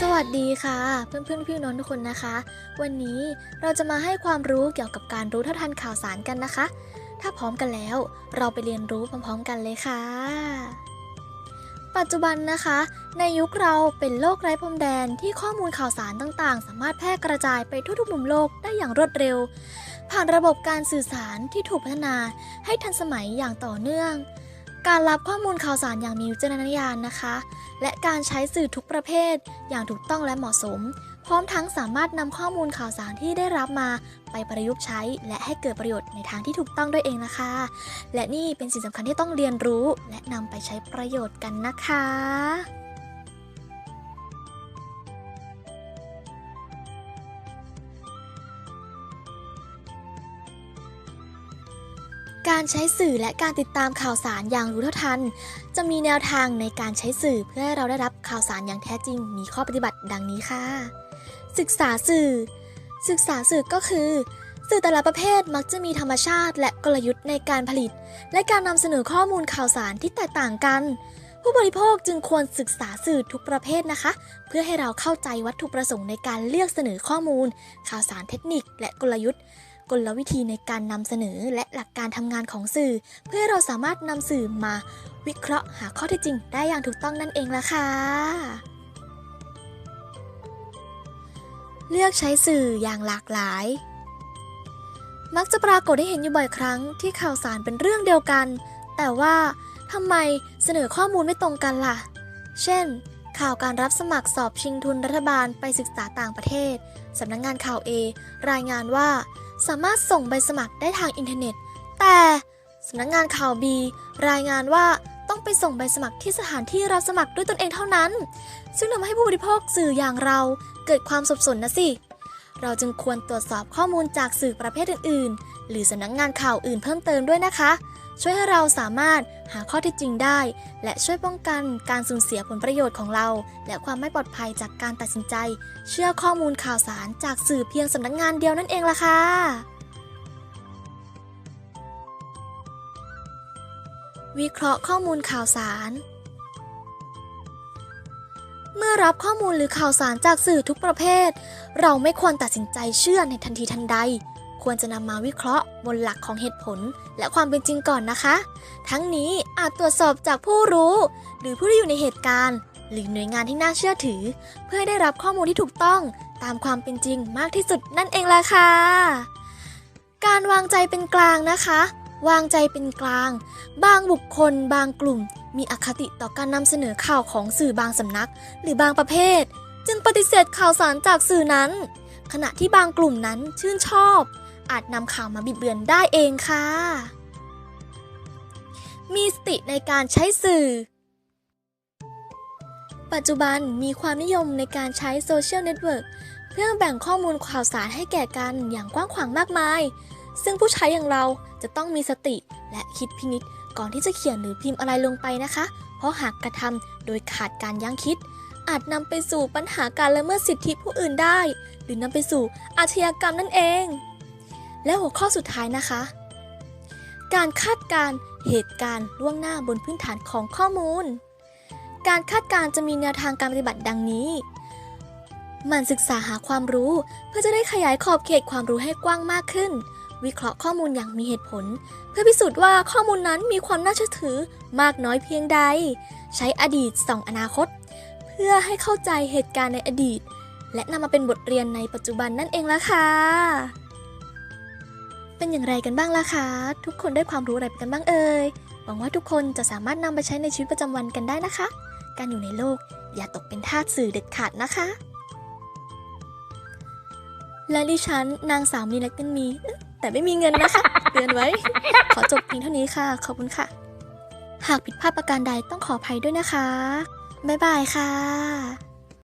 สวัสดีค่ะ เพื่อนเพื่อนๆพี่น้องทุกคนนะคะ วันนี้เราจะมาให้ความรู้เกี่ยวกับการรู้เท่าทันข่าวสารกันนะคะ ถ้าพร้อมกันแล้ว เราไปเรียนรู้พร้อมๆกันเลยค่ะ ปัจจุบันนะคะ ในยุคเราเป็นโลกไร้พรมแดนที่ข้อมูลข่าวสารต่างๆ สามารถแพร่กระจายไปทั่วทุกมุมโลกได้อย่างรวดเร็ว ผ่านระบบการสื่อสารที่ถูกพัฒนาให้ทันสมัยอย่างต่อเนื่อง การรับข้อมูลข่าวสารอย่างมีวิจารณญาณนะคะ และการใช้สื่อทุกประเภทอย่างถูกต้องและเหมาะสม พร้อมทั้งสามารถนำข้อมูลข่าวสารที่ได้รับมา ไปประยุกต์ใช้ และให้เกิดประโยชน์ในทางที่ถูกต้องด้วยเองนะคะ และนี่เป็นสิ่งสำคัญที่ต้องเรียนรู้ และนำไปใช้ประโยชน์กันนะคะ การใช้สื่อและการติดตามข่าวสารอย่างรู้เท่าทัน จะมีแนวทางในการใช้สื่อเพื่อให้เราได้รับข่าวสารอย่างแท้จริง มีข้อปฏิบัติดังนี้ค่ะ ศึกษาสื่อ ศึกษาสื่อก็คือ สื่อแต่ละประเภทมักจะมีธรรมชาติ และกลยุทธ์ในการผลิต และการนำเสนอข้อมูลข่าวสารที่แตกต่างกัน ผู้บริโภคจึงควรศึกษาสื่อทุกประเภทนะคะ เพื่อให้เราเข้าใจวัตถุประสงค์ในการเลือกเสนอข้อมูล ข่าวสารเทคนิค และกลยุทธ์ กลวิธีในการนำเสนอและหลักการทำงานของสื่อ เพื่อเราสามารถนำสื่อมาวิเคราะห์หาข้อเท็จจริงได้อย่างถูกต้องนั่นเองล่ะค่ะ เลือกใช้สื่ออย่างหลากหลาย มักจะปรากฏให้เห็นอยู่บ่อยครั้งที่ข่าวสารเป็นเรื่องเดียวกัน แต่ว่าทำไมเสนอข้อมูลไม่ตรงกันล่ะ เช่น ข่าวการรับสมัครสอบชิงทุนรัฐบาลไปศึกษาต่างประเทศ สำนักงงานข่าว A รายงานว่า สามารถส่งใบสมัครได้ทางอินเทอร์เน็ต แต่สำนักงงานข่าวบีรายงานว่าต้องไปส่งใบสมัครที่สถานที่รับสมัครด้วยตนเองเท่านั้น ซึ่งทำให้ผู้บริโภคสื่ออย่างเราเกิดความสับสนนะสิ เราจึงควรตรวจสอบข้อมูลจากสื่อประเภทอื่น ๆ หรือสำนักงงานข่าวอื่นเพิ่มเติมด้วยนะคะ ช่วยให้เราสามารถหาข้อเท็จจริงได้ และช่วยป้องกันการสูญเสียผลประโยชน์ของเรา และความไม่ปลอดภัยจากการตัดสินใจ เชื่อข้อมูลข่าวสารจากสื่อเพียงสำนักงานเดียวนั่นเองล่ะค่ะวิเคราะห์ข้อมูลข่าวสาร เมื่อรับข้อมูลหรือข่าวสารจากสื่อทุกประเภท เราไม่ควรตัดสินใจเชื่อในทันทีทันใด ควรจะนำมาวิเคราะห์บนหลักของเหตุผล และความเป็นจริงก่อนนะคะ ทั้งนี้อาจตรวจสอบจากผู้รู้ หรือผู้ที่อยู่ในเหตุการณ์ หรือหน่วยงานที่น่าเชื่อถือ เพื่อได้รับข้อมูลที่ถูกต้องตามความเป็นจริงมากที่สุดนั่นเองละค่ะ การวางใจเป็นกลางนะคะ วางใจเป็นกลาง บางบุคคล บางกลุ่ม มีอคติต่อการนำเสนอข่าวของสื่อบางสำนัก หรือบางประเภท จึงปฏิเสธข่าวสารจากสื่อนั้นขณะที่บางกลุ่มนั้นชื่นชอบ อาจนำข่าวมาบิดเบือนได้เองค่ะ มีสติในการใช้สื่อ ปัจจุบันมีความนิยมในการใช้โซเชียลเน็ตเวิร์กเพื่อแบ่งข้อมูลข่าวสารให้แก่กันอย่างกว้างขวางมากมาย ซึ่งผู้ใช้อย่างเราจะต้องมีสติและคิดพินิจก่อนที่จะเขียนหรือพิมพ์อะไรลงไปนะคะ เพราะหากกระทำโดยขาดการยั้งคิด อาจนำไปสู่ปัญหาการละเมิดสิทธิผู้อื่นได้ หรือนำไปสู่อาชญากรรมนั่นเอง และหัวข้อสุดท้ายนะคะ การคาดการณ์เหตุการณ์ล่วงหน้าบนพื้นฐานของข้อมูล การคาดการณ์จะมีแนวทางการปฏิบัติดังนี้มันศึกษาหาความรู้เพื่อจะได้ขยายขอบเขตความรู้ให้กว้างมากขึ้น วิเคราะห์ข้อมูลอย่างมีเหตุผล เพื่อพิสูจน์ว่าข้อมูลนั้นมีความน่าเชื่อถือมากน้อยเพียงใด ใช้อดีตส่องอนาคต เพื่อให้เข้าใจเหตุการณ์ในอดีต และนำมาเป็นบทเรียนในปัจจุบันนั่นเองละค่ะ เป็นอย่างไรกันบ้างล่ะคะ ทุกคนได้ความรู้อะไรไปกันบ้างเอ่ย หวังว่าทุกคนจะสามารถนำไปใช้ในชีวิตประจำวันกันได้นะคะ การอยู่ในโลกอย่าตกเป็นทาสสื่อเด็ดขาดนะคะ และดิฉันนางสาวมีเล็กกันมี แต่ไม่มีเงินนะคะเตือนไว้ ขอจบเพียงเท่านี้ค่ะ ขอบคุณค่ะ หากผิดพลาดประการใดต้องขออภัยด้วยนะคะ บ๊ายบายค่ะ